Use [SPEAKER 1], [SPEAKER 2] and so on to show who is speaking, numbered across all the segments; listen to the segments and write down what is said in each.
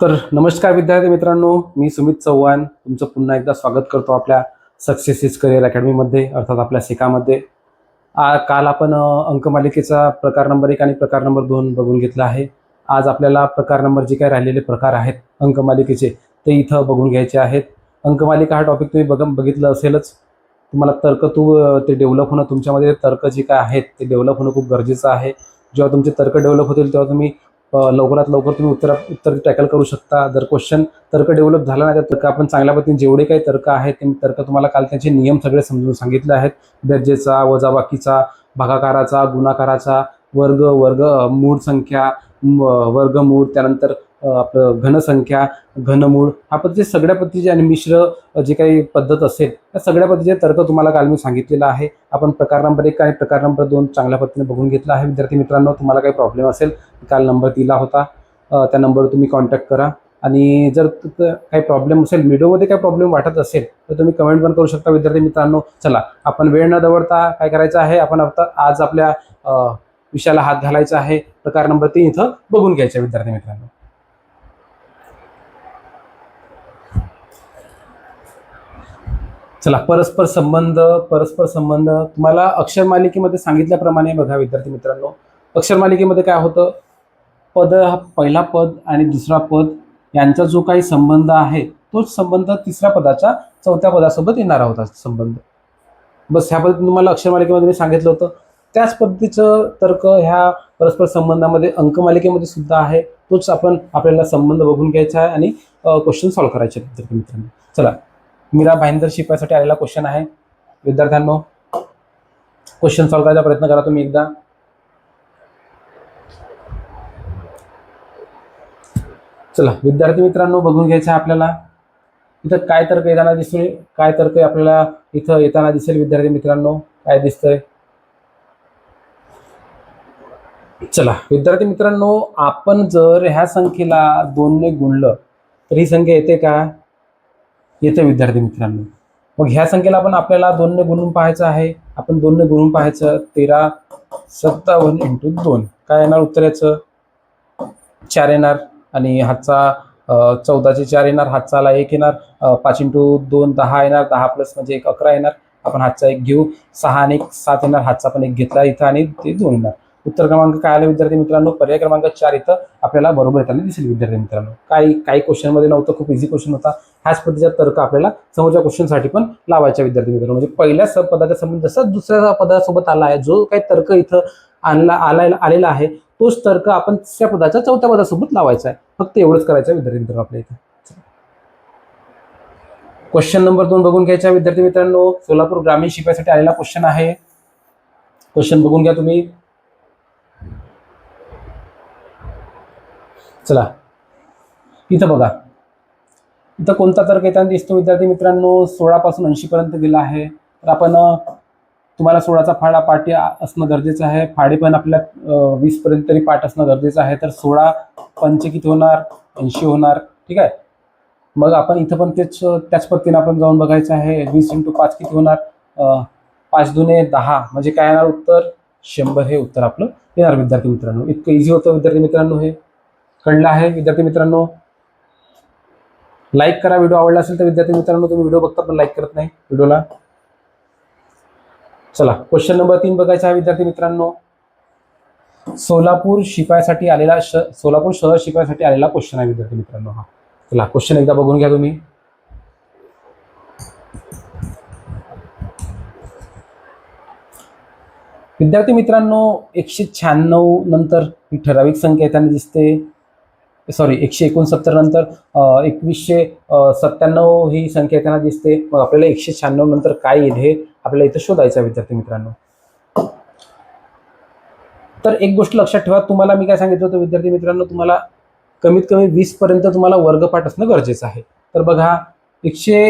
[SPEAKER 1] तर नमस्कार विद्यार्थी मित्रांनो मी सुमित चव्हाण. तुमचं पुन्हा एकदा स्वागत करतो आपल्या सक्सेस इज करिअर अकॅडमीमध्ये अर्थात आपल्या सिकामध्ये. आ काल आपण अंकमालिकेचा प्रकार नंबर एक आणि प्रकार नंबर दोन बघून घेतला आहे. आज आपल्याला प्रकार नंबर जे काही राहिलेले प्रकार आहेत अंकमालिकेचे ते इथं बघून घ्यायचे आहेत. अंकमालिका हा टॉपिक तुम्ही बघ बघितलं असेलच. तुम्हाला तर्क तू ते डेव्हलप होणं तुमच्यामध्ये तर्क जे काय आहेत ते डेव्हलप होणं खूप गरजेचं आहे. जेव्हा तुमचे तर्क डेव्हलप होतील तेव्हा तुम्ही लवकरात लवकर तुम्ही उत्तर उत्तर टॅकल करू शकता. जर क्वेश्चन तर्क डेव्हलप झाला नाही तर तर्क आपण चांगल्या पद्धतीने जेवढे काही तर्क आहेत ते तर्क तुम्हाला काल त्याचे नियम सगळे समजून सांगितले आहेत. दर्जेचा वजाबाकीचा भागाकाराचा गुणाकाराचा वर्ग वर्ग मूळ संख्या वर्गमूळ त्यानंतर आपलं घनसंख्या घनमूळ हा पद्धती सगळ्या पद्धतीचे आणि मिश्र जे काही पद्धत असेल त्या सगळ्या पद्धतीचे तर्क तुम्हाला काल मी सांगितलेला आहे. आपण प्रकार नंबर एक आणि प्रकार नंबर दोन चांगल्या पद्धतीने बघून घेतला आहे. विद्यार्थी मित्रांनो तुम्हाला काही प्रॉब्लेम असेल काल नंबर दिला होता. त्या नंबरवर तुम्ही कॉन्टॅक्ट करा. आणि जर काही प्रॉब्लेम असेल व्हिडिओमध्ये काही प्रॉब्लेम वाटत असेल तर तुम्ही कमेंट पण करू शकता. विद्यार्थी मित्रांनो चला आपण वेळ न दवडता काय करायचं आहे? आपण आता आज आपल्या विषयाला हात घालायचा आहे. प्रकार नंबर तीन इथं बघून घ्यायचा विद्यार्थी मित्रांनो. चला परस्पर संबंध परस्पर संबंध. तुम्हाला अक्षर मालिकेमध्ये सांगितल्याप्रमाणे बघा विद्यार्थी मित्रांनो. अक्षर मालिकेमध्ये काय होतं? पद हा पहिला पद आणि दुसरा पद यांचा जो काही संबंध आहे तोच संबंध तिसऱ्या पदाच्या चौथ्या पदासोबत येणारा होता संबंध. बस ह्या पद्धतीने तुम्हाला अक्षर मालिकेमध्ये मी सांगितलं होतं. त्याच पद्धतीचं तर्क ह्या परस्पर संबंधामध्ये अंकमालिकेमध्ये सुद्धा आहे. तोच आपण आपल्याला संबंध बघून घ्यायचा आहे आणि क्वेश्चन सॉल्व्ह करायचे विद्यार्थी मित्रांनो. चला मीरा भाईंदर शिकवायसाठी आलेला क्वेश्चन आहे. विद्यार्थ्यांनो क्वेश्चन सॉल्व्ह करायचा प्रयत्न करा तुम्ही एकदा. चला विद्यार्थी मित्रांनो बघून घ्यायचं आहे आपल्याला. इथं काय तर्क येताना दिसेल काय तर्क आपल्याला इथं येताना दिसेल विद्यार्थी मित्रांनो? काय दिसतंय? चला विद्यार्थी मित्रांनो आपण जर ह्या संख्येला दोनने गुणलं तर ही संख्या येते का? येतं विद्यार्थी मित्रांनो. मग ह्या संख्येला आपण आपल्याला दोनने गुणून पाहायचं आहे. आपण दोनने गुणून पाहायचं तेरा सत्तावन्न इंटू दोन. काय येणार उत्तर याचं? चार येणार आणि हातचा चौदाचे चार येणार हातचाला एक येणार पाच इंटू दोन दहा येणार दहा प्लस म्हणजे एक अकरा येणार. आपण हातचा एक घेऊ. सहा आणि एक सात येणार हातचा पण एक घेतला इथं आणि ते दोन येणार. उत्तर क्रमांक काय आले विद्यार्थी मित्रांनो? पर्याय क्रमांक चार इथं आपल्याला बरोबर येताना दिसेल विद्यार्थी मित्रांनो. काही काही क्वेश्चनमध्ये नव्हतं खूप इझी क्वेश्चन होता. ह्याच पद्धतीचा तर्क आपल्याला समोरच्या क्वेश्चनसाठी पण लावायचा विद्यार्थी मित्रांनो. म्हणजे पहिल्या पदाच्या पदाचा संबंध जसा दुसऱ्या पदासोबत आला आहे जो काही तर्क इथं आणला आला आलेला आहे तोच तर्क आपण तिसऱ्या पदाच्या चौथ्या पदासोबत लावायचा आहे. फक्त एवढंच करायचं आहे विद्यार्थी मित्रांनो आपल्या इथं. क्वेश्चन नंबर दोन बघून घ्यायचा विद्यार्थी मित्रांनो. सोलापूर ग्रामीण शिकायसाठी आलेला क्वेश्चन आहे. क्वेश्चन बघून घ्या तुम्ही. चला. इथं बघा. इथं कोणता तर्क येताना दिसतो विद्यार्थी मित्रांनो सोळापासून ऐंशीपर्यंत दिला आहे. तर आपण तुम्हाला सोळाचा फाडा पाठी असणं गरजेचं आहे. फाडे पण आपल्याला वीसपर्यंत तरी पाठ असणं गरजेचं आहे. तर सोळा पंच किती होणार ऐंशी होणार ठीक आहे? मग आपण इथं पण तेच त्याच पद्धतीने आपण जाऊन बघायचं आहे. वीस इंटू पाच किती होणार? पाच दुने दहा. म्हणजे काय येणार उत्तर? शंभर हे उत्तर आपलं येणार विद्यार्थी मित्रांनो. इतकं इझी होतं विद्यार्थी मित्रांनो हे. कळलं आहे. विद्यार्थी मित्रांनो लाईक करा. व्हिडिओ आवडला असेल तर विद्यार्थी मित्रांनो तुम्ही व्हिडिओ बघता पण लाईक करत नाही व्हिडिओला चला क्वेश्चन नंबर तीन बघायचा आहे विद्यार्थी मित्रांनो. सोलापूर शिपायासाठी आलेला श सोलापूर शहर शिपायासाठी आलेला क्वेश्चन आहे विद्यार्थी मित्रांनो हा. चला क्वेश्चन एकदा बघून घ्या तुम्ही. विद्यार्थी मित्रांनो एकशे शहाण्णव नंतर ही ठराविक संख्या येताना दिसते. सॉरी एकशे एकोणसत्तर नंतर एकवीसशे सत्त्याण्णव ही संख्या त्यांना दिसते. मग आपल्याला एकशे शहाण्णव नंतर काय येईल हे आपल्याला इथं शोधायचं आहे विद्यार्थी मित्रांनो. तर एक गोष्ट लक्षात ठेवा तुम्हाला मी काय सांगितलं होतं विद्यार्थी मित्रांनो तुम्हाला कमीत कमी वीसपर्यंत तुम्हाला वर्गपाठ असणं गरजेचं आहे. तर बघा एकशे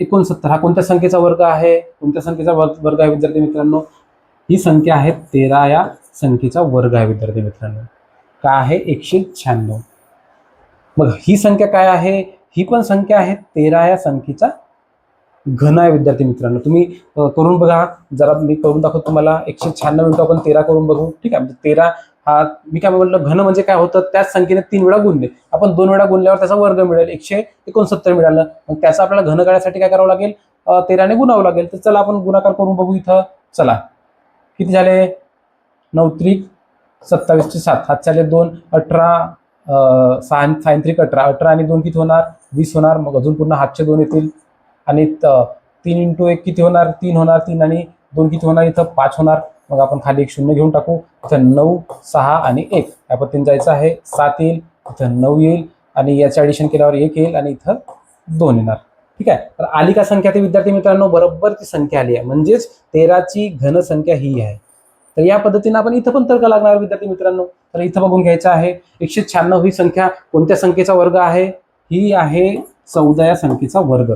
[SPEAKER 1] एकोणसत्तर हा कोणत्या संख्येचा वर्ग आहे? कोणत्या संख्येचा वर्ग वर्ग आहे विद्यार्थी मित्रांनो? ही संख्या आहे तेरा या संख्येचा वर्ग आहे विद्यार्थी मित्रांनो. काय आहे? एकशे शहाण्णव. मग ही संख्या काय आहे? ही पण संख्या आहे तेरा या संख्येचा घन आहे विद्यार्थी मित्रांनो. तुम्ही करून बघा. जरा मी करून दाखवतो तुम्हाला. एकशे शहाण्णव मिनिटं आपण तेरा करून बघू. ठीक आहे? म्हणजे तेरा हा मी काय म्हणलं घन म्हणजे काय होतं? त्याच संख्येने तीन वेळा गुणले. आपण दोन वेळा गुणल्यावर त्याचा वर्ग मिळेल. एकशे एकोणसत्तर मिळालं. मग त्याचा आपल्याला घन काढण्यासाठी काय करावं लागेल? तेराने गुणावं लागेल. तर चला आपण गुणाकार करून बघू इथं. चला. किती झाले? नऊ त्रिक सत्तावीसचे सात. हात झाले दोन. अठरा. अ, सहा सायन त्रिक अठरा अठरा आणि दोन किती होणार? वीस होणार. मग अजून पुन्हा हातचे दोन येतील. आणि तीन इंटू एक किती होणार? तीन होणार. तीन आणि दोन किती होणार? इथं पाच होणार. मग आपण खाली एक शून्य घेऊन टाकू. इथं नऊ सहा आणि एक. या पद्धतीने जायचं आहे. सात येईल. इथं नऊ येईल. आणि याचं ॲडिशन केल्यावर एक येईल आणि इथं दोन येणार. ठीक आहे? तर आली का संख्या ते विद्यार्थी मित्रांनो बरोबर ती संख्या आली आहे. म्हणजेच तेराची घन संख्या ही आहे. तर या पद्धतीने आपण इथं पण तर्क लागणार विद्यार्थी मित्रांनो. तर इथं बघून घ्यायचं आहे एकशे शहाण्णव ही संख्या कोणत्या संख्येचा वर्ग आहे? ही आहे चौदा या संख्येचा वर्ग.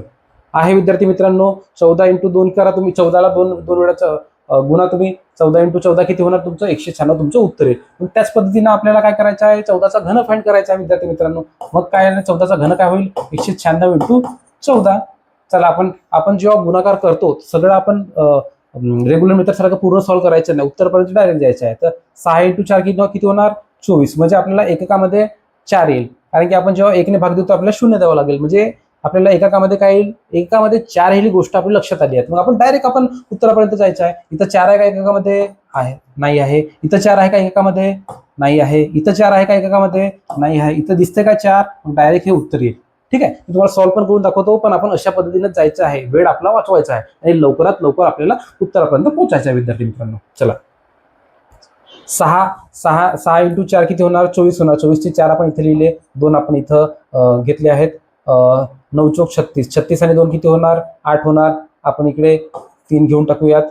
[SPEAKER 1] आहे विद्यार्थी मित्रांनो चौदा इंटू दोन करा तुम्ही चौदाला दोन दोन वेळा च- गुणा तुम्ही. चौदा इंटू चौदा किती होणार तुमचं? एकशे शहाण्णव तुमचं उत्तर आहे. पण त्याच पद्धतीनं आपल्याला काय करायचं आहे? चौदाचा घन फाईंड करायचा आहे विद्यार्थी मित्रांनो. मग काय चौदाचा घन काय होईल? एकशे शहाण्णव इंटू चौदा. चला आपण आपण जेव्हा गुणाकार करतो सगळं आपण रेग्युलर मेथड सारखं पूर्ण सॉल्व्ह करायचं नाही. उत्तरपर्यंत डायरेक्ट जायचं आहे. तर सहा इंटू चार किती किती होणार? चोवीस. म्हणजे आपल्याला एककामध्ये चार येईल. कारण की आपण जेव्हा एकने भाग देतो आपल्याला शून्य द्यावं लागेल. म्हणजे आपल्याला एककामध्ये काय येईल? एकामध्ये चार ही गोष्ट आपल्या लक्षात आली आहे. मग आपण डायरेक्ट आपण उत्तरापर्यंत जायचं आहे. इथं चार आहे का एकामध्ये आहे. नाही आहे. इथं चार आहे का एकामध्ये नाही आहे. इथं चार आहे का एकामध्ये नाही आहे. इथं दिसतंय का चार? मग डायरेक्ट हे उत्तर येईल. ठीक आहे? मी तुम्हाला सॉल्व्ह पण करून दाखवतो पण आपण अशा पद्धतीने जायचं आहे. वेळ आपला वाचवायचा आहे. आणि लवकरात लवकर आपल्याला उत्तरापर्यंत पोहोचायचं आहे विद्यार्थी मित्रांनो. चला. सहा सहा सहा इंटू चार किती होणार? चोवीस होणार. चोवीसचे चार आपण इथे लिहिले. दोन आपण इथं घेतले आहेत. नऊ चौक छत्तीस. छत्तीस आणि दोन किती होणार? आठ होणार. आपण इकडे तीन घेऊन टाकूयात.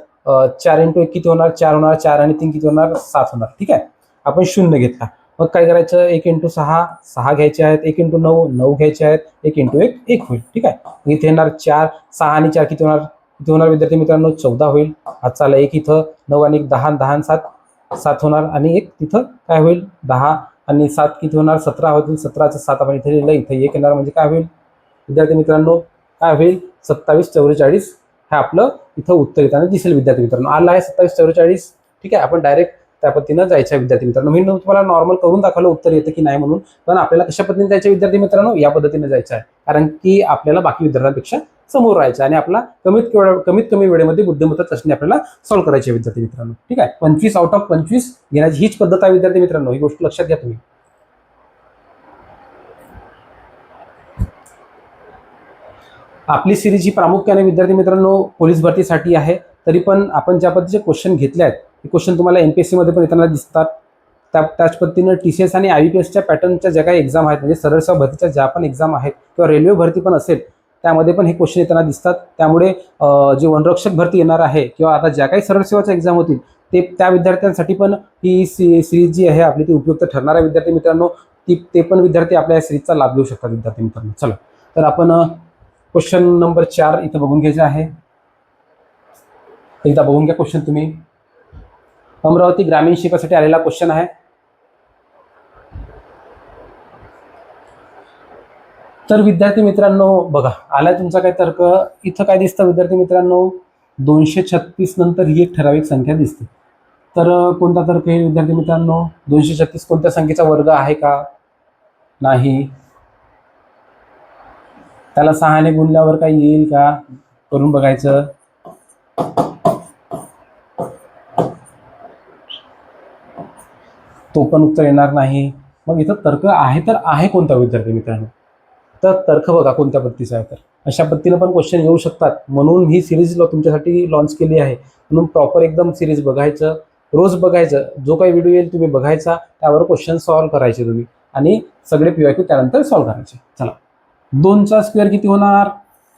[SPEAKER 1] चार इंटू एक किती होणार? चार होणार. चार आणि तीन किती होणार? सात होणार. ठीक आहे? आपण शून्य घेतला. मग काय करायचं? एक इंटू सहा सहा घ्यायचे आहेत. एक इंटू नऊ नऊ घ्यायचे आहेत. एक इंटू एक एक होईल. ठीक आहे? इथे येणार चार सहा आणि चार किती होणार? किती होणार विद्यार्थी मित्रांनो? चौदा होईल. हात आला एक इथं नऊ आणि एक दहा दहा आणि सात सात होणार आणि एक तिथं काय होईल? दहा आणि सात किती होणार? सतरा होतील. सतराचं सात आपण इथे लिहिलं. इथे एक येणार म्हणजे काय होईल? विद्यार्थी मित्रांनो काय होईल? सत्तावीस चौवेचाळीस हे आपलं इथं उत्तर येताना दिसेल विद्यार्थी मित्रांनो. आलं आहे सत्तावीस चौवेचाळीस. ठीक आहे? आपण डायरेक्ट त्या पद्धतीनं जायचं आहे विद्यार्थी मित्रांनो. मी तुम्हाला नॉर्मल करून दाखवलं उत्तर येतं की नाही म्हणून. पण आपल्याला कशा पद्धतीने जायचं विद्यार्थी मित्रांनो? या पद्धतीने जायचं आहे. कारण की आपल्याला बाकी विद्यार्थ्यांपेक्षा समोर राहायचं आणि आपला कमीत कमीत कमी वेळेमध्ये बुद्धिमत्ता चाचणी आपल्याला सॉल्व्ह करायची आहे विद्यार्थी मित्रांनो. ठीक आहे? पंचवीस आउट ऑफ पंचवीस घेण्याची हीच पद्धत आहे विद्यार्थी मित्रांनो. ही गोष्ट लक्षात घ्या तुम्ही. आपली सिरीज ही प्रामुख्याने विद्यार्थी मित्रांनो पोलीस भरतीसाठी आहे. तरी पण आपण ज्या पद्धतीचे क्वेश्चन घेतले आहेत क्वेश्चन तुम्हाला एम पी एस सीमध्ये पण येताना दिसतात. त्या त्याच पद्धतीनं टी सी एस आणि आय बी पी एसच्या पॅटर्नच्या ज्या काही एक्झाम आहेत म्हणजे सरळ सेवा भरतीच्या ज्या पण एक्झाम आहेत किंवा रेल्वे भरती पण असेल त्यामध्ये पण हे क्वेश्चन येताना दिसतात. त्यामुळे जे वनरक्षक भरती येणार आहे किंवा आता ज्या काही सरळ सेवाच्या एक्झाम होतील ते त्या विद्यार्थ्यांसाठी पण ही सी सिरीज जी आहे आपली ती उपयुक्त ठरणार आहे. विद्यार्थी मित्रांनो ती ते पण विद्यार्थी आपल्या या सिरीजचा लाभ घेऊ शकतात विद्यार्थी मित्रांनो. चला तर आपण क्वेश्चन नंबर चार इथं बघून घ्यायचे आहे. एकदा बघून घ्या क्वेश्चन तुम्ही. अमरावती ग्रामीण शिकासाठी आलेला क्वेश्चन आहे. तर विद्यार्थी मित्रांनो बघा आलाय तुमचा काय तर्क. इथं काय दिसतं विद्यार्थी मित्रांनो? दोनशे छत्तीस नंतर ही एक ठराविक संख्या दिसते. तर कोणता तर्क हे विद्यार्थी मित्रांनो? दोनशे छत्तीस कोणत्या संख्येचा वर्ग आहे का? नाही. त्याला सहाने गुणल्यावर काही येईल का? करून बघायचं. तो पण उत्तर येणार नाही. मग इथं तर्क आहे तर आहे कोणता विद्यार्थी मित्रांनो? तर तर्क बघा कोणत्या पद्धतीचा आहे तर. अशा पद्धतीनं पण क्वेश्चन येऊ शकतात. म्हणून ही सिरीज तुमच्यासाठी लॉन्च केली आहे. म्हणून प्रॉपर एकदम सिरीज बघायचं रोज बघायचं. जो काही व्हिडिओ येईल तुम्ही बघायचा त्यावर क्वेश्चन सॉल्व्ह करायचे तुम्ही. आणि सगळे पी क्यू त्यानंतर सॉल्व्ह करायचे. चला. दोनचा स्क्वेअर किती होणार?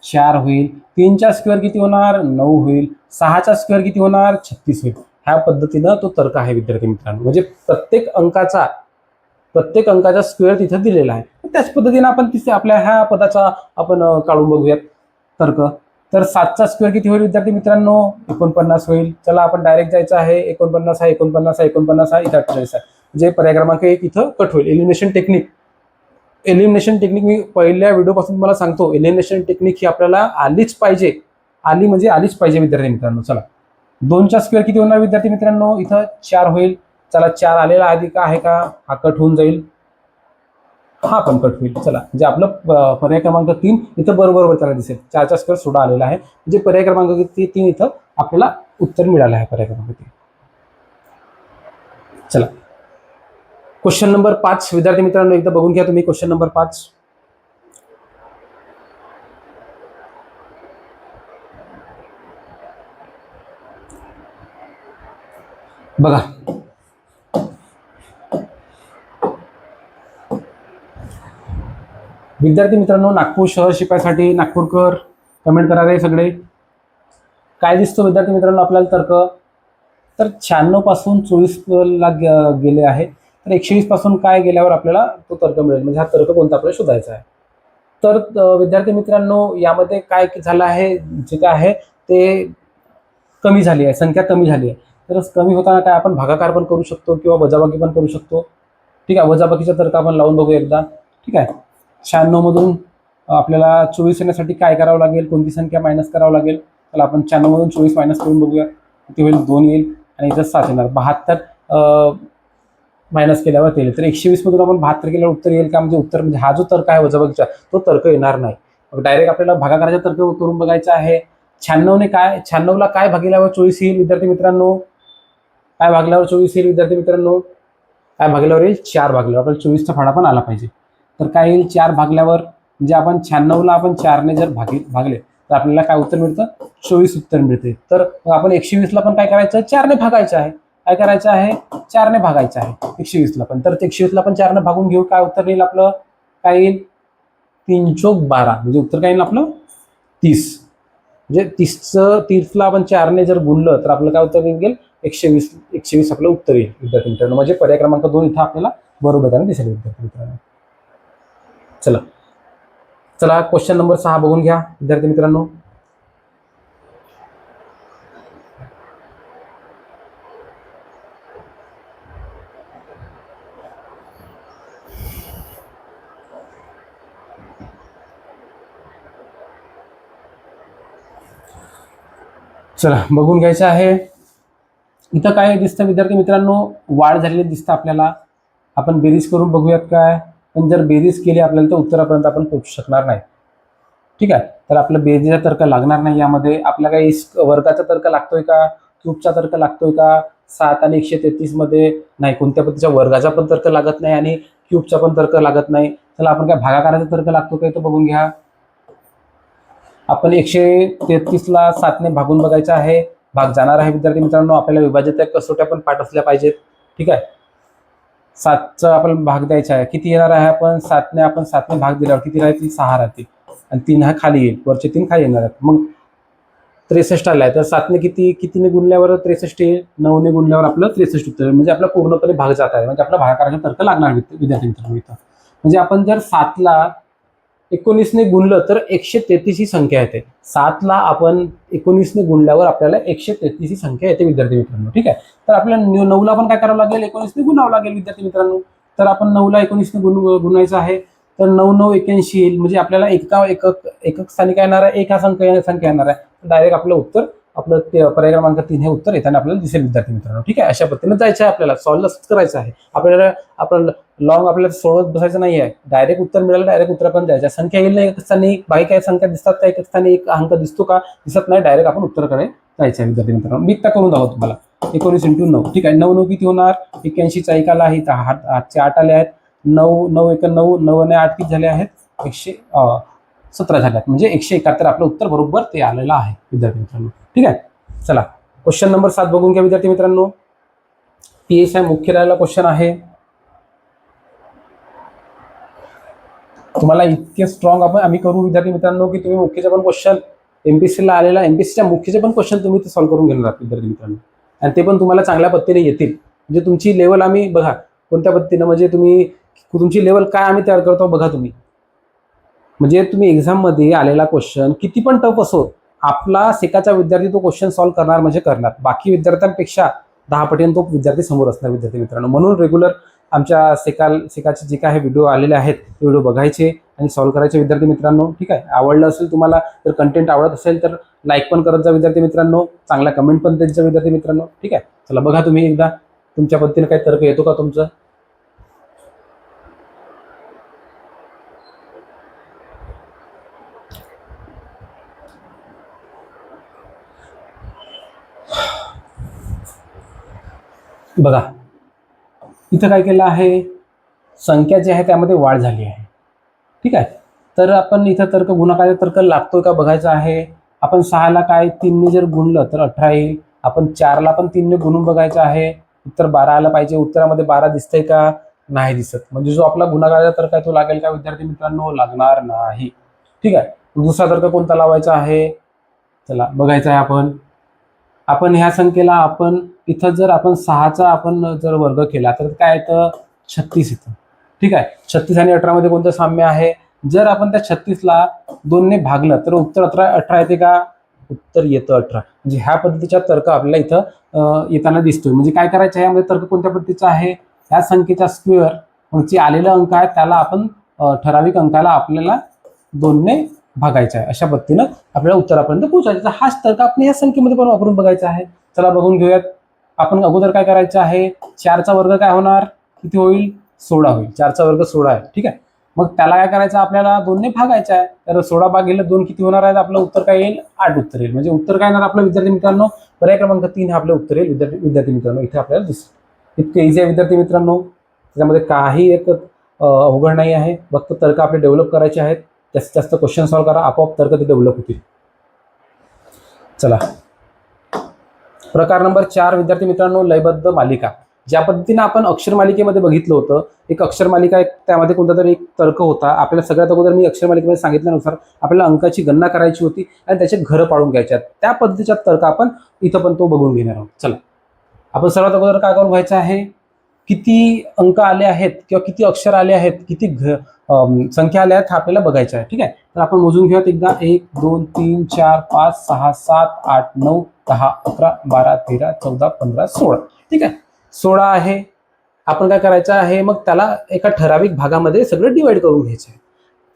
[SPEAKER 1] चार होईल. तीनचा स्क्वेअर किती होणार? नऊ होईल. सहाचा स्क्वेअर किती होणार? छत्तीस होईल. ह्या पद्धतीनं तो तर्क आहे विद्यार्थी मित्रांनो. म्हणजे प्रत्येक अंकाचा प्रत्येक अंकाचा स्क्वेअर तिथं दिलेला आहे. त्याच पद्धतीनं आपण तिथे आपल्या ह्या पदाचा आपण काढून बघूयात तर्क. तर सातचा स्क्वेअर किती होईल विद्यार्थी मित्रांनो? एकोणपन्नास होईल. चला आपण डायरेक्ट जायचं आहे. एकोणपन्नास हा एकोणपन्नास हा एकोणपन्नास हा इथं अठ्ठावीस आहे म्हणजे पर्याय क्रमांक एक इथं कट होईल. एलिमिनेशन टेक्निक एलिमिनेशन टेक्निक मी पहिल्या व्हिडिओपासून तुम्हाला सांगतो. एलिमिनेशन टेक्निक ही आपल्याला आलीच पाहिजे. आली म्हणजे आलीच पाहिजे विद्यार्थी मित्रांनो. चला. दोनच्या स्क्वेअर किती होणार विद्यार्थी मित्रांनो? इथं चार होईल. चला चार आलेला आधी का आहे का? हा कट होऊन जाईल. हा पण कट होईल. चला जे आपलं पर्याय क्रमांक तीन इथं बरोबर त्याला दिसेल. चारच्या स्क्वेअर सोडा आलेला आहे. म्हणजे पर्याय क्रमांक तीन इथं आपल्याला उत्तर मिळालं आहे पर्याय क्रमांक तीन. चला. क्वेश्चन नंबर पाच. विद्यार्थी मित्रांनो एकदा बघून घ्या तुम्ही. क्वेश्चन नंबर पाच. बघा. विद्यार्थी मित्रांनो नागपूर शहर शिकायसाठी नागपूरकर कमेंट करारे सगळे. काय दिसतो विद्यार्थी मित्रांनो आपल्याला तर्क? तर शहाण्णवपासून चोवीसला गेले आहे. तर एकशे वीसपासून काय गेल्यावर आपल्याला तो तर्क मिळेल? म्हणजे हा तर्क कोणता आपल्याला शोधायचा आहे? तर विद्यार्थी मित्रांनो यामध्ये काय झालं आहे? जे काय आहे ते कमी झाली आहे. संख्या कमी झाली आहे. तरच कमी होताना काय आपण भागाकार पण करू शकतो किंवा वजाबाकी पण करू शकतो. ठीक आहे वजाबाकीचा तर्क आपण लावून बघू एकदा. ठीक आहे शहाण्णवमधून आपल्याला चोवीस येण्यासाठी काय करावं लागेल कोणती संख्या मायनस करावं लागेल तर आपण शहाण्णवमधून चोवीस मायनस करून बघूया. किती होईल? दोन येईल आणि इथं सात येणार. बहात्तर मायनस केल्यावर ते येईल. तर एकशे वीसमधून आपण बहात्तर केल्यावर उत्तर येईल का? म्हणजे उत्तर म्हणजे हा जो तर्क आहे वजाबाकीचा तो तर्क येणार नाही. मग डायरेक्ट आपल्याला भागाकाराचा तर्क करून बघायचा आहे. शहाण्णवने काय शहाण्णवला काय भागिल्यावर चोवीस येईल. विद्यार्थी मित्रांनो काय भागल्यावर चोवीस येईल विद्यार्थी मित्रांनो? काय भागल्यावर येईल? चार भागल्यावर. आपल्याला चोवीसचा फाडा पण आला पाहिजे. तर काय येईल? चार भागल्यावर म्हणजे आपण शहाण्णवला आपण चारने जर भागी भागले तर आपल्याला काय उत्तर मिळतं? चोवीस उत्तर मिळते. तर आपण एकशे वीसला पण काय करायचं? चारने भागायचं आहे. काय करायचं आहे? चारने भागायचं आहे. एकशे वीसला पण. तर एकशे वीसला पण चारने भागून घेऊ. काय उत्तर येईल आपलं? काय येईल? तीन चोक बारा. म्हणजे उत्तर काय येईल आपलं? तीस. म्हणजे तीसचं तीसला आपण चारने जर गुणलं तर आपलं काय उत्तर येईल एकशे वीस एकशे वीस आपलं उत्तर येईल विद्यार्थी मित्रांनो. म्हणजे पर्याय क्रमांक दोन इथं आपल्याला बरोबर त्याने दिसेल विद्यार्थी मित्रांनो. चला. चला क्वेश्चन नंबर सहा बघून घ्या विद्यार्थी मित्रांनो. चला बघून घ्यायचं आहे. इथं काय दिसतं विद्यार्थी मित्रांनो? वाढ झालेली दिसतं आपल्याला. आपण बेरीज करून बघूयात काय? पण जर बेरीज केली आपल्याला तर उत्तरापर्यंत आपण पोहोचू शकणार नाही. ठीक आहे? तर आपलं बेरीजचा तर्क लागणार नाही यामध्ये. आपला काही वर्गाचा तर्क लागतोय का? क्यूबचा तर्क लागतोय का? सात आणि एकशे तेहतीसमध्ये नाही. कोणत्या पद्धतीच्या वर्गाचा पण तर्क लागत नाही आणि क्यूबचा पण तर्क लागत नाही. चला आपण काय भागाकाराचा तर्क लागतो काय तो बघून घ्या. आपण एकशे तेहतीसला सातने भागून बघायचं आहे. भाग जाणार आहे विद्यार्थी मित्रांनो. आपल्याला विभाजित कसोट्या पण पाठ असल्या पाहिजेत. ठीक आहे? सातचा आपण भाग द्यायचा आहे. किती येणार आहे आपण? सातने आपण सातने भाग दिल्यावर किती राहतील? सहा राहतील. आणि तीन हा खाली येईल. वरचे तीन खाली येणार आहेत. मग त्रेसष्ट आलाय. तर सातने किती कितीने गुणल्यावर त्रेसष्ट येईल? नऊने गुणल्यावर आपलं त्रेसष्ट उत्तर म्हणजे आपला पूर्णपणे भाग जात आहे. म्हणजे आपला भागाकाराचा तर्क लागणार विद्यार्थी मित्रांनो इथं. म्हणजे आपण जर सातला एकोणीसने गुणलं तर एकशे तेहतीस ही संख्या येते. सातला आपण एकोणीसने गुणल्यावर आपल्याला एकशे तेहतीस ही संख्या येते विद्यार्थी मित्रांनो ठीक आहे? तर आपल्याला नऊला पण काय करावं लागेल? एकोणीसने गुणावं लागेल विद्यार्थी मित्रांनो. तर आपण नऊला एकोणीसने गुण गुणायचं आहे. तर नऊ नऊ एक्याऐंशी येईल. म्हणजे आपल्याला एका एकक एकक स्थानी काय येणार आहे. एक हा संख्या संख्या येणार आहे. डायरेक्ट आपलं उत्तर आपलं ते पर्याय क्रमांक तीन हे उत्तर येताना आपल्याला दिसेल विद्यार्थी मित्रांनो. ठीक आहे? अशा पद्धतीने जायचं आहे आपल्याला. सॉल्व करायचं आहे. आपल्याला आपलं लॉंग आपल्याला सोडत बसायचं नाही आहे डायरेक्ट उत्तर मिळालं डायरेक्ट उत्तर पण द्यायचं. संख्या येईल नाही एक स्थानी? बाकी काही संख्या दिसतात त्या एक स्थानी? एक अंक दिसतो का? दिसत नाही डायरेक्ट आपण उत्तराकडे जायचं आहे विद्यार्थी मित्रांनो. मी त्या करून दाखवतो तुम्हाला. एकोणीस इंटू नऊ. ठीक आहे? नऊ नऊ किती होणार? एक्क्याऐंशीचा एक आला आहे आठ आठचे आठ आले आहेत. नऊ नऊ एक नऊ नऊ आणि आठ किती झाले आहेत? एकशे सतरा झाल्यात. आहेत म्हणजे एकशे एकाहत्तर आपलं उत्तर बरोबर ते आलेलं आहे विद्यार्थी मित्रांनो. ठीक आहे? चला क्वेश्चन नंबर सात बघून घ्या विद्यार्थी मित्रांनो. पी एस आय मुख्यालयाला क्वेश्चन आहे. तुम्हाला इतके स्ट्रॉंग आपण आम्ही करू विद्यार्थी मित्रांनो की तुम्ही मुख्यचे पण क्वेश्चन एमपीसीला आलेला एमपीसीच्या मुख्यचे पण क्वेश्चन तुम्ही ते सॉल्व्ह करून घेणार आहात विद्यार्थी मित्रांनो. आणि ते पण तुम्हाला चांगल्या पद्धतीने येतील. म्हणजे तुमची लेवल आम्ही बघा कोणत्या पद्धतीनं? म्हणजे तुम्ही तुमची लेवल काय आम्ही तयार करतो बघा तुम्ही. म्हणजे तुम्ही एक्झाममध्ये आलेला क्वेश्चन किती पण टफ असो आपला सेकाचा विद्यार्थी तो क्वेश्चन सॉल्व्ह करणार म्हणजे करणार. बाकी विद्यार्थ्यांपेक्षा दहा पटीने तो विद्यार्थी समोर असणार विद्यार्थी मित्रांनो. म्हणून रेग्युलर आमच्या सेकाल सेकाचे जे काही व्हिडिओ आलेले आहेत ते व्हिडिओ बघायचे आणि सॉल्व्ह करायचे विद्यार्थी मित्रांनो. ठीक आहे? आवडलं असेल तुम्हाला जर कंटेंट आवडत असेल तर लाईक पण करत जा विद्यार्थी मित्रांनो. चांगला कमेंट पण देत विद्यार्थी मित्रांनो. ठीक आहे? चला बघा तुम्ही एकदा. तुमच्या पद्धतीने काही तर्क येतो का तुमचं? बघा. इथं काय केलं आहे? संख्या जी आहे त्यामध्ये वाढ झाली आहे. ठीक आहे? तर आपण इथं तर्क गुणाकाराचा तर्क लागतोय का बघायचं आहे? आपण सहाला काय तीनने जर गुणलं तर अठरा येईल. आपण चारला पण तीनने गुणून बघायचं आहे. उत्तर बारा आलं पाहिजे. उत्तरामध्ये बारा दिसतंय का? नाही दिसत. म्हणजे जो आपला गुणाकाराचा तर्क आहे तो लागेल का? विद्यार्थी मित्रांनो लागणार नाही. ठीक आहे? दुसरा तर्क कोणता लावायचा आहे? चला बघायचं आहे आपण. आपण ह्या संख्येला आपण इथं जर आपण सहाचा आपण जर वर्ग केला तर काय येतं? छत्तीस येतं. ठीक आहे? छत्तीस आणि अठरामध्ये कोणतं साम्य आहे? जर आपण त्या छत्तीसला दोनने भागलं तर उत्तर अठरा अठरा येते का? उत्तर येतं अठरा. म्हणजे ह्या पद्धतीचा तर्क आपल्याला इथं येताना दिसतोय. म्हणजे काय करायचं? यामध्ये तर्क कोणत्या पद्धतीचा आहे? ह्या संख्येचा स्क्वेअर मग जे आलेलं अंक आहे त्याला आपण ठराविक अंकाला आपल्याला दोनने भागायचा आहे. अशा पद्धतीनं आपल्याला उत्तरापर्यंत पोहोचायचं हाच तर्क आपण या संख्येमध्ये पण वापरून बघायचा आहे. चला बघून घेऊयात. आपण अगोदर काय करायचं आहे? चारचा वर्ग काय होणार? किती होईल? सोळा होईल. चारचा वर्ग सोळा आहे. ठीक आहे? मग त्याला काय करायचं? आपल्याला दोनने भागायचं आहे. तर सोळा भाग गेलं दोन किती होणार आहेत? आपलं उत्तर काय येईल? आठ उत्तर येईल. म्हणजे उत्तर काय येणार आपलं विद्यार्थी मित्रांनो? पर्याय क्रमांक तीन हे आपलं उत्तर येईल. विद्यार्थी विद्यार्थी मित्रांनो इथे आपल्याला दिसतं. इतके इझी आहे विद्यार्थी मित्रांनो. त्याच्यामध्ये काही एक अवघड नाही आहे. फक्त तर्क आपले डेव्हलप करायचे आहेत. जास्तीत जास्त क्वेश्चन सॉल्व्ह करा. आपोआप तर्क ते डेव्हलप होतील. चला. प्रकार नंबर चार विद्यार्थी मित्रांनो लयबद्ध मालिका. ज्या पद्धतीनं आपण अक्षर मालिकेमध्ये बघितलं होतं एक अक्षर मालिका एक त्यामध्ये कोणता तरी एक तर्क होता. आपल्याला सगळ्यात अगोदर मी अक्षर मालिकेमध्ये सांगितल्यानुसार आपल्याला अंकाची गणना करायची होती आणि त्याचे घरं पाळून घ्यायच्या त्या पद्धतीचा तर्क आपण इथं पण तो बघून घेणार आहोत. चला. आपण सर्वात अगोदर काय करून घ्यायचं आहे? किती अंक आले आहेत किंवा किती अक्षर आले आहेत किती घ संख्या आल्या आहेत हा आपल्याला बघायचं आहे. ठीक आहे? तर आपण मोजून घेऊयात एकदा. एक दोन तीन चार पाच सहा सात आठ नऊ दहा अकरा बारा तेरा चौदा पंधरा सोळा. ठीक आहे? सोळा आहे. आपण काय करायचं आहे? मग त्याला एका ठराविक भागामध्ये सगळं डिवाइड करून घ्यायचं आहे.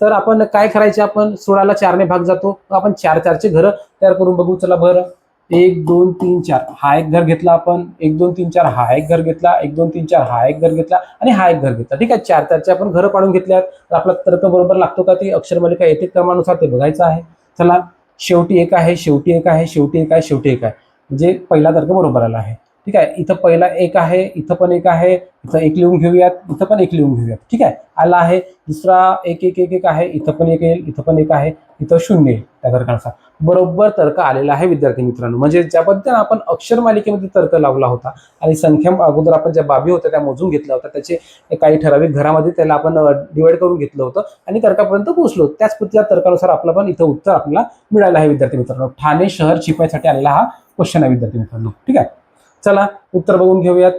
[SPEAKER 1] तर आपण काय करायचे आपण? सोळाला चारने भाग जातो. आपण चार चारचे घरं तयार करून बघू. चला बरं. एक दोन तीन चार. हा एक घर घेतला आपण. एक दोन तीन चार. हा एक घर घेतला. एक दोन तीन चार. हा एक घर घेतला आणि हा एक घर घेतला. ठीक आहे? चार चारचे आपण घरं पाडून घेतल्यात. तर आपला तर्क बरोबर लागतो का ते? अक्षरमालिका येते क्रमानुसार ते बघायचं आहे. चला शेवटी एक आहे शेवटी एक आहे शेवटी एक आहे शेवटी एक आहे. म्हणजे पहिला तर्क बरोबर आला आहे. ठीक आहे? इथं पहिला एक आहे इथं पण एक आहे इथं एक लिहून घेऊयात इथं पण एक लिहून घेऊयात ठीक आहे? आला आहे दुसरा एक एक एक एक आहे इथं पण एक येईल इथं पण एक आहे इथं शून्य येईल त्या तर्कानुसार. बरोबर तर्क आलेला आहे विद्यार्थी मित्रांनो. म्हणजे ज्या आपण अक्षर मालिकेमध्ये तर्क लावला होता आणि संख्या अगोदर आपण ज्या बाबी होत्या त्या मोजून घेतल्या होत्या त्याचे काही ठराविक घरामध्ये त्याला आपण डिवाइड करून घेतलं होतं आणि तर्कापर्यंत पोहोचलो त्याच पद्धतीच्या तर्कानुसार आपलं पण इथं उत्तर आपल्याला मिळालं आहे विद्यार्थी मित्रांनो. ठाणे शहर शिपायसाठी आलेला हा क्वेश्चन आहे विद्यार्थी मित्रांनो. ठीक आहे? चला उत्तर बघून घेऊयात.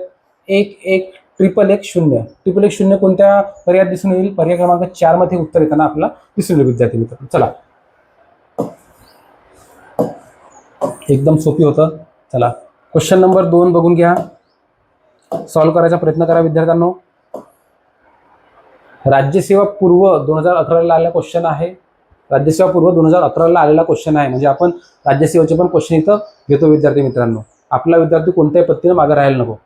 [SPEAKER 1] एक एक ट्रिपल एक शून्य. ट्रिपल एक शून्य कोणत्या पर्यायात दिसून येईल? पर्याय क्रमांक चारमध्ये उत्तर येताना आपला दिसून येईल विद्यार्थी मित्र चला. एकदम सोपी होतं. चला. क्वेश्चन नंबर दोन बघून घ्या. सॉल्व्ह करायचा प्रयत्न करा विद्यार्थ्यांनो. राज्यसेवा पूर्व दोन हजार अकराला आलेला क्वेश्चन आहे. राज्यसेवा पूर्व दोन हजार अकराला आलेला क्वेश्चन आहे. म्हणजे आपण राज्यसेवेचे पण क्वेश्चन इथं घेतो विद्यार्थी मित्रांनो. आपला विद्यार्थी कोणत्याही पद्धतीने मागे राहायला नको.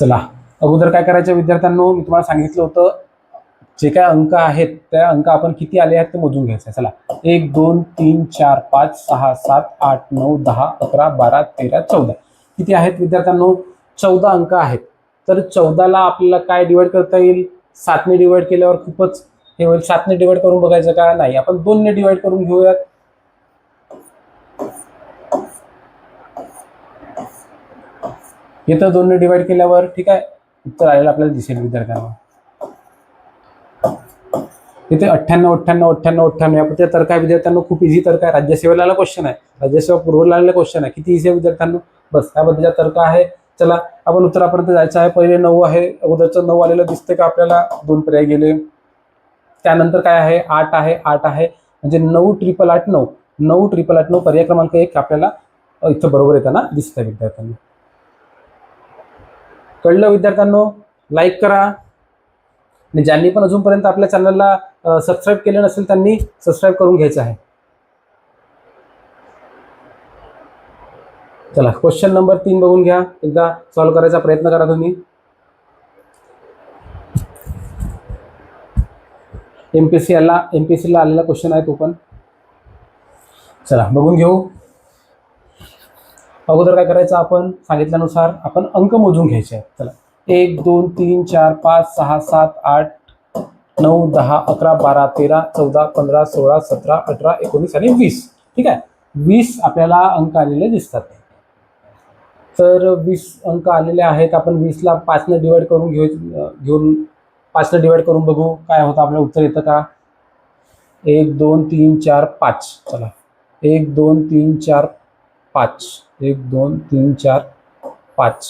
[SPEAKER 1] चला अगोदर काय करायचं विद्यार्थ्यांनो? मी तुम्हाला सांगितलं होतं जे काय अंक आहेत त्या अंक आपण किती आले आहेत ते मोजून घ्यायचं आहे. चला एक दोन तीन चार पाच सहा सात आठ नऊ दहा अकरा बारा तेरा चौदा. किती आहेत विद्यार्थ्यांनो? चौदा अंक आहेत. तर चौदाला आपल्याला काय डिवाइड करता येईल? सातने डिवाइड केल्यावर खूपच हे होईल. सातने डिवाइड करून बघायचं का? नाही. आपण दोनने डिवाइड करून घेऊयात. इथं दोनने डिवाइड केल्यावर ठीक आहे? उत्तर आलेलं आपल्याला दिसेल विद्यार्थ्यांना. इथे अठ्ठ्याण्णव अठ्ठ्याण्णव अठ्ठ्याण्णव अठ्ठ्याण्णव. या पद्धतीचा तर्क आहे विद्यार्थ्यांना. खूप इझी तर्क आहे. राज्यसेवेला क्वेश्चन आहे. राज्यसेवा पूर्वला आलेला क्वेश्चन आहे. किती इझी आहे विद्यार्थ्यांना? बस. त्याबद्दलचा तर्क आहे. चला आपण उत्तरापर्यंत जायचं आहे. पहिले नऊ आहे. अगोदरचं नऊ आलेलं दिसतंय का आपल्याला? दोन पर्याय गेले. त्यानंतर काय आहे? आठ आहे. आठ आहे. म्हणजे नऊ ट्रिपल आठ नऊ. नऊ ट्रिपल आठ नऊ पर्याय क्रमांक एक आपल्याला इथं बरोबर येताना दिसत आहे विद्यार्थ्यांना. कळलं विद्यार्थ्यांनो? लाईक करा. आणि ज्यांनी पण अजूनपर्यंत आपल्या चॅनलला सबस्क्राईब केले नसेल त्यांनी सबस्क्राईब करून घ्यायचं आहे. चला क्वेश्चन नंबर तीन बघून घ्या. एकदा सॉल्व्ह करायचा प्रयत्न करा तुम्ही. एमपीसी ला पी सीला आलेला क्वेश्चन आहे तो पण. चला बघून घेऊ. अगोदर काय करायचं आपण? सांगितल्यानुसार आपण अंक मोजून घ्यायचे आहेत. चला एक दोन तीन चार पाच सहा सात आठ नऊ दहा अकरा बारा तेरा चौदा पंधरा सोळा सतरा अठरा एकोणीस आणि वीस. ठीक आहे? वीस आपल्याला अंक आलेले दिसतात. तर वीस अंक आलेले आहेत. आपण वीसला पाचनं डिवाइड करून घेऊ घेऊन पाचनं डिवाइड करून बघू काय होतं. आपल्याला उत्तर येतं का? एक दोन तीन चार पाच. चला. एक दोन तीन चार पाच. एक दोन तीन चार पाच.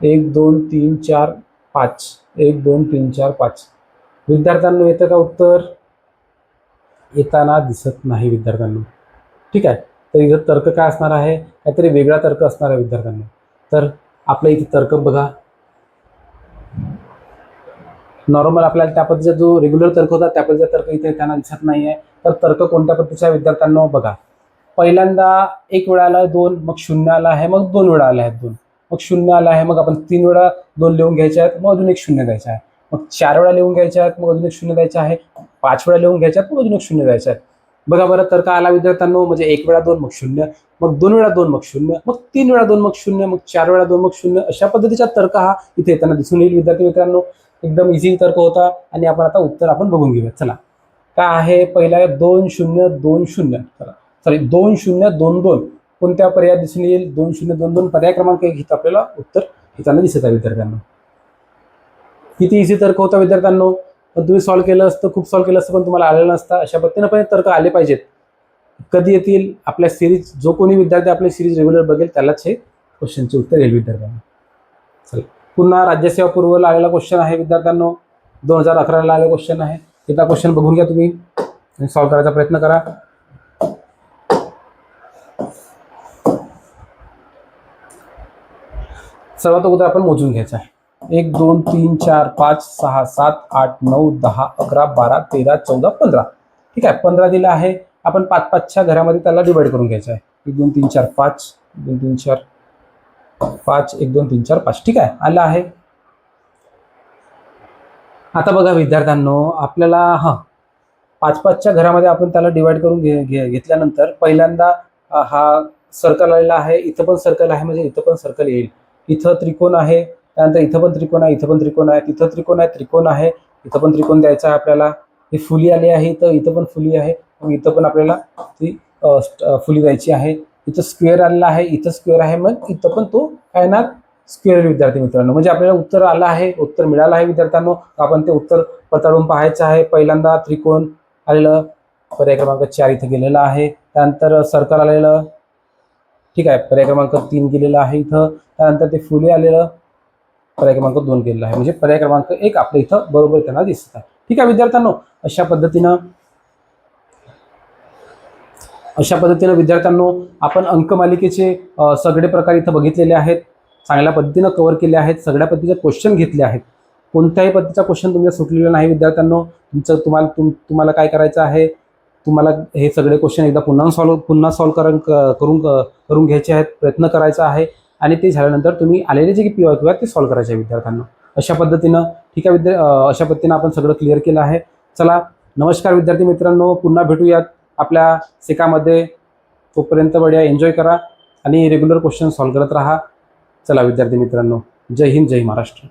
[SPEAKER 1] एक दोन तीन चार पाच. एक दोन तीन चार पाच. विद्यार्थ्यांना येतं का उत्तर? येताना दिसत नाही विद्यार्थ्यांना. ठीक आहे. तर इथं तर्क काय असणार आहे? काहीतरी वेगळा तर्क असणार आहे विद्यार्थ्यांना. तर आपल्या इथे तर्क बघा. नॉर्मल आपल्याला त्या पद्धतीचा जो रेग्युलर तर्क होता त्या पद्धतीचा तर्क इथे त्यांना दिसत नाही आहे तर तर्क कोणत्या पद्धतीच्या विद्यार्थ्यांना? बघा. पहिल्यांदा एक वेळा आला आहे दोन मग शून्य आला आहे मग दोन वेळा आला आहेत दोन. मग शून्य आला आहे मग आपण तीन वेळा दोन लिहून घ्यायचे आहेत मग अजून एक शून्य द्यायचं आहे. मग चार वेळा लिहून घ्यायचे आहेत मग अजून एक शून्य द्यायचं आहे. पाच वेळा लिहून घ्यायचे आहेत मग अजून एक शून्य द्यायचे आहे बघा बरं तर्क आला विद्यार्थ्यांनो? म्हणजे एक वेळा दोन मग शून्य मग दोन वेळा दोन मग शून्य मग तीन वेळा दोन मग शून्य मग चार वेळा दोन मग शून्य अशा पद्धतीचा तर्क हा इथे येताना दिसून येईल. विद्यार्थी मित्रांनो एकदम इझी तर्क होता. आणि आपण आता उत्तर आपण बघून घेऊया चला. काय आहे? पहिला दोन शून्य दोन शून्य. चला. सॉरी दोन शून्य दोन दोन. कोणत्या पर्याय दिसून येईल? दोन शून्य दोन दोन. पर्याय क्रमांक एक इथं आपल्याला उत्तर येताना दिसत आहे विद्यार्थ्यांना. किती इझी तर्क होता विद्यार्थ्यांनो? पण तुम्ही सॉल्व्ह केलं असतं खूप सॉल्व्ह केलं असतं पण तुम्हाला आलेलं नसतं. अशा पद्धतीनं पण तर्क आले पाहिजेत. कधी येतील आपल्या सिरीज जो कोणी विद्यार्थी आपली सिरीज रेग्युलर बघेल त्यालाच हे क्वेश्चनचे उत्तर येईल विद्यार्थ्यांना. चला. पुन्हा राज्यसेवा पूर्वला आलेला क्वेश्चन आहे विद्यार्थ्यांनो. दोन हजार अकराला आलेला क्वेश्चन आहे. तिथला क्वेश्चन बघून घ्या तुम्ही. आणि सॉल्व्ह करायचा प्रयत्न करा. सर्वात अगोदर आपण मोजून घ्यायचं आहे. एक दोन तीन चार पाच सहा सात आठ नऊ दहा अकरा बारा तेरा चौदा पंधरा. ठीक आहे पंधरा दिलं आहे. आपण पाच पाचच्या घरामध्ये त्याला डिवाइड करून घ्यायचं आहे. एक दोन तीन चार पाच. दोन तीन चार पाच. एक दोन तीन चार पाच. ठीक आहे आलं आहे. आता बघा विद्यार्थ्यांनो आपल्याला हां पाच पाचच्या घरामध्ये आपण त्याला डिवाइड करून घे घे घेतल्यानंतर पहिल्यांदा हा सर्कल आलेला आहे. इथं पण सर्कल आहे म्हणजे इथं पण सर्कल येईल. इथं त्रिकोण आहे. त्यानंतर इथं पण त्रिकोण आहे इथं पण त्रिकोण आहे तिथं त्रिकोण आहे त्रिकोण आहे इथं पण त्रिकोण द्यायचा आहे आपल्याला. ही फुली आली आहे इथं इथं पण फुली आहे मग इथं पण आपल्याला ती फुली द्यायची आहे. इथं स्क्वेअर आलेला आहे इथं स्क्वेअर आहे मग इथं पण तो काय ना स्क्वेअर विद्यार्थी मित्रांनो. म्हणजे आपल्याला उत्तर आलं आहे उत्तर मिळालं आहे विद्यार्थ्यांनो. आपण ते उत्तर पडताळून पाहायचं आहे. पहिल्यांदा त्रिकोण आलेलं पर्याय क्रमांक चार इथं गेलेला आहे. त्यानंतर सर्कल आलेलं ठीक आहे पर्याय क्रमांक तीन गेलेलं आहे इथं. त्यानंतर ते फुले आलेलं पर्याय क्रमांक दोन गेलेलं आहे. म्हणजे पर्याय क्रमांक एक आपल्या इथं बरोबर त्यांना दिसत आहे. ठीक आहे विद्यार्थ्यांनो अशा पद्धतीनं अशा पद्धतीनं विद्यार्थ्यांनो आपण अंकमालिकेचे सगळे प्रकार इथं बघितलेले आहेत. चांगल्या पद्धतीनं कव्हर केले आहेत. सगळ्या पद्धतीचे क्वेश्चन घेतले आहेत. कोणत्याही पद्धतीचा क्वेश्चन तुमच्या सुटलेला नाही विद्यार्थ्यांनो. तुमचं तुम्हाला तुम तुम्हाला काय करायचं आहे? तुम्हाला हे सगळे क्वेश्चन एकदा पुन्हा सॉल्व पुन्हा सॉल्व करून करून करून घ्यायचे आहेत. प्रयत्न करायचा आहे. आणि ते झाल्यानंतर तुम्ही आलेले जे पी वाय ते सॉल्व्ह करायचे आहे विद्यार्थ्यांना. अशा पद्धतीनं ठीक आहे विद्या अशा पद्धतीनं आपण सगळं क्लिअर केलं आहे. चला नमस्कार विद्यार्थी मित्रांनो. पुन्हा भेटूयात. आपल्या सेकामध्ये तोपर्यंत बढिया एन्जॉय करा आणि रेग्युलर क्वेश्चन सॉल्व करत राहा. चला विद्यार्थी मित्रांनो. जय हिंद जय महाराष्ट्र.